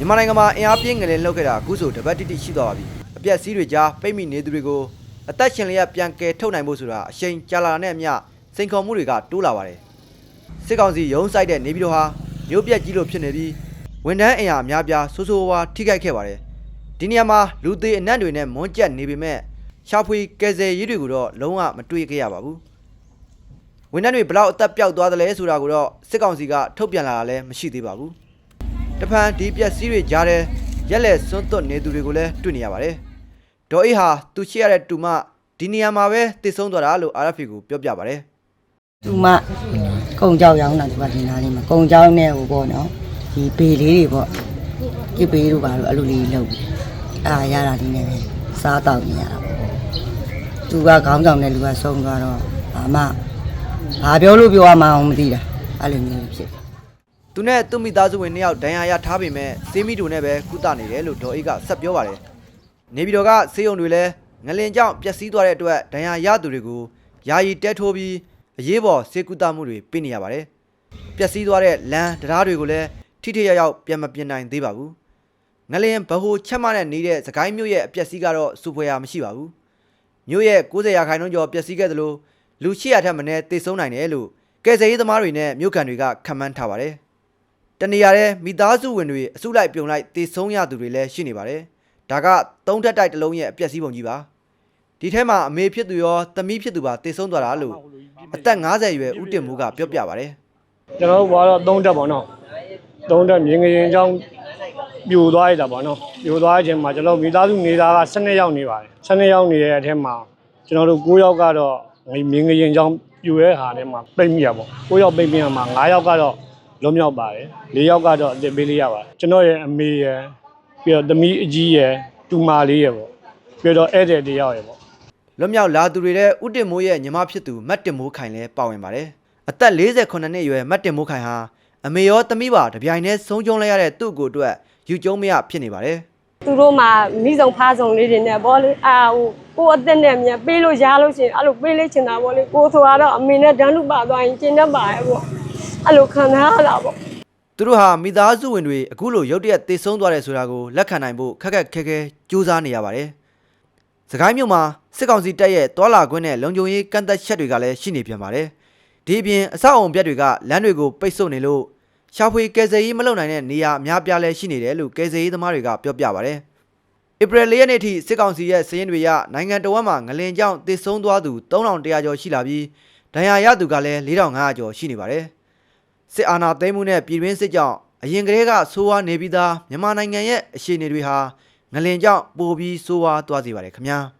မြန်မာနိုင်ငံမှာအင်အားပြင်းငလင်လှုပ်ခဲ့တာအခုဆိုတပတ်တိတိရှိသွားပါပြီအပြက်စီးတွေကြားပိတ်မိနေသူတွေကိုအသက်ရှင်လျက်ပြန်ကယ်ထုတ်နိုင်ဖို့ဆိုတာအချိန်ကြာလာတဲ့နဲ့အမျှစိန်ခေါ်မှုတွေကတိုးလာပါတယ်စစ်ကောင်စီရုံးဆိုင်တဲ့နေပြည်တော်ဟာမြို့ပြက်ကြီးလိုဖြစ်နေပြီးဝန်ထမ်းအင်အားအများပြားဆိုးဆိုးဝါးဝါးထိခိုက်ခဲ့ပါတယ်ဒီနေရာမှာလူသေးအနက်တွေနဲ့မွန်းကျက်နေပေမဲ့ရှာဖွေကယ်ဆယ်ရေးတွေကိုတော့လုံးဝမတွေ့ခဲ့ရပါဘူးဝန်ထမ်းတွေဘလောက်အသက်ပျောက်သွားသလဲဆိုတာကိုတော့စစ်ကောင်စီကထုတ်ပြန်လာတာလည်းမရှိသေးပါဘူး။ တဖန်ဒီပျက်စီးတွေကြားတဲ့ရက်လက်စွန့်သွတ်နေသူတွေကိုလည်းတွေ့နေရပါတယ်။ဒေါ်အေးဟာသူရှိရတဲ့တူမဒီနေရာမှာပဲတည်ဆုံးသွားတာလို့ RFA ကိုပြောပြပါတယ်သူမကုံကြောက်ရောင်းတာသူကဒီနားလေးမှာကုံကြောက်နဲ့ဟိုပေါ့နော်ဒီပေလေးတွေပေါ့ဒီပေတို့ပါလို့အဲ့လိုလေးလုပ်ပြီးအာရတာဒီနဲ့ပဲစားတော့နေရတာပေါ့သူကခေါင်းဆောင်တဲ့လူကဆုံးသွားတော့ဘာမှဘာပြောလို့ပြောရမှအောင်မသိတာအဲ့လိုမျိုးဖြစ်တယ်။ သူနဲ့သူ့မိသားစုဝင်နှစ်ယောက်ဒဏ်ရာရထားပေမဲ့စေးမီတို့နဲ့ပဲကုသနေတယ်လို့ဒေါ်အေးကဆက်ပြောပါတယ်။နေပြည်တော်ကစေးရုံတွေလည်းငလင်ကြောင့်ပျက်စီးသွားတဲ့အတွက်ဒဏ်ရာရသူတွေကိုယာယီတဲထိုးပြီးအရေးပေါ်စေကုသမှုတွေပေးနေရပါတယ်။ပျက်စီးသွားတဲ့လမ်းတရားတွေကိုလည်းထိထိရောက်ရောက်ပြန်မပြင်နိုင်သေးပါဘူး။ငလင်ဘဟုချက်မနဲ့နေတဲ့စကိုင်းမြို့ရဲ့အပျက်စီးကတော့စူဖွယ်ရာမရှိပါဘူး။မြို့ရဲ့90ရာခိုင်နှုန်းကျော်ပျက်စီးခဲ့သလိုလူ800ထက်မနည်းသေဆုံးနိုင်တယ်လို့ကယ်ဆယ်ရေးသမားတွေနဲ့မြို့ကန်တွေကခန့်မှန်းထားပါတယ်။ တနေရာတဲ့မိသားစုဝင်တွေအစုလိုက်ပြုံလိုက်သေဆုံးရသူတွေလည်းရှိနေပါတယ်။ဒါကသုံးထက်တိုက်တစ်လုံးရဲ့အပျက်စီးပုံကြီးပါ။ဒီထဲမှာအမေဖြစ်သူရောသမီးဖြစ်သူပါသေဆုံးသွားတာလို့အသက်50ရွယ်ဦးတင်မိုးကပြောပြပါတယ်ကျွန်တော်တို့ဘာတော့သုံးတက်ပေါ့နော်သုံးတက်မြင်းငရင်အကြောင်းပြိုသွားရတာပေါ့နော်ပြိုသွားတဲ့အချိန်မှာကျွန်တော်မိသားစုနေတာက12ယောက်နေပါတယ်12ယောက်နေတဲ့အထက်မှာကျွန်တော်တို့9ယောက်ကတော့မြင်းငရင်အကြောင်းပြိုရဲ့ဟာထဲမှာပိတ်မိရပေါ့9ယောက်ပိတ်မိရမှာ9ယောက်ကတော့ လွတ်မြောက်ပါတယ်4ယောက်ကတော့အသက်ပေးလေးရပါတယ်ကျွန်တော်ရဲ့အမေရယ်ပြီးတော့သမီးအကြီးရယ်တူမလေးရယ်ပေါ့ပြီးတော့ဧည့်သည်တစ်ယောက်ရယ်ပေါ့လွတ်မြောက်လာသူတွေတဲ့ဦးတင်မိုးရဲ့ညီမဖြစ်သူမတ်တင်မိုးခိုင်လည်းပါဝင်ပါတယ်။အသက်48နှစ်အရွယ်မတ်တင်မိုးခိုင်ဟာအမေရောသမီးပါတပြိုင်တည်းဆုံးကျုံးလိုက်ရတဲ့သူ့ကိုယ်အတွက်ယူကျုံမရဖြစ်နေပါတယ်သူတို့မှာမိဆောင်ဖားဆောင်လေးတွေနဲ့ဗောလေအာဟိုကိုယ်အသက်နဲ့မြန်ပေးလို့ရလို့ရှိရင်အဲ့လိုပေးလေးချင်တာဗောလေကိုဆိုတော့အမေနဲ့တန်းလူပါသွားရင်ကျင်းတတ်ပါရဲ့ဗော အဲ့လိုခံစားရတာဗော။သူတို့ဟာမိသားစုဝင်တွေအခုလိုရုတ်တရက်တေဆုံးသွားတယ်ဆိုတာကိုလက်ခံနိုင်ဖို့ခက်ခက်ခဲခဲကြိုးစားနေရပါတယ်။စကိုင်းမြို့မှာစစ်ကောင်စီတပ်ရဲ့တွာလာခွင့်နဲ့လုံခြုံရေးကန့်သက်ချက်တွေကလည်းရှိနေပြန်ပါတယ်။ဒီအပြင်အဆောက်အုံပြက်တွေကလမ်းတွေကိုပိတ်ဆို့နေလို့ရှာဖွေကယ်ဆယ်ရေးမလုပ်နိုင်တဲ့နေရာအများပြားလည်းရှိနေတယ်လို့ကယ်ဆယ်ရေးသမားတွေကပြောပြပါတယ်။ဧပြီလရက်နေ့ထိစစ်ကောင်စီရဲ့စည်ရင်တွေရနိုင်ငံတော်ဝန်မှငလင်ကြောင့်တည်ဆုံးသွားသူ3100ကျော်ရှိလာပြီးဒဏ်ရာရသူကလည်း4500ကျော်ရှိနေပါတယ်။ စစ်အာဏာသိမ်းမှုနဲ့ပြည်တွင်းစစ်ကြောင့်အရင်ကတည်းကဆိုးဝါးနေပြီးသားမြန်မာနိုင်ငံရဲ့အခြေအနေတွေဟာငလင်ကြောင့်ပိုပြီးဆိုးဝါးသွားစေပါတယ်ခင်ဗျာ။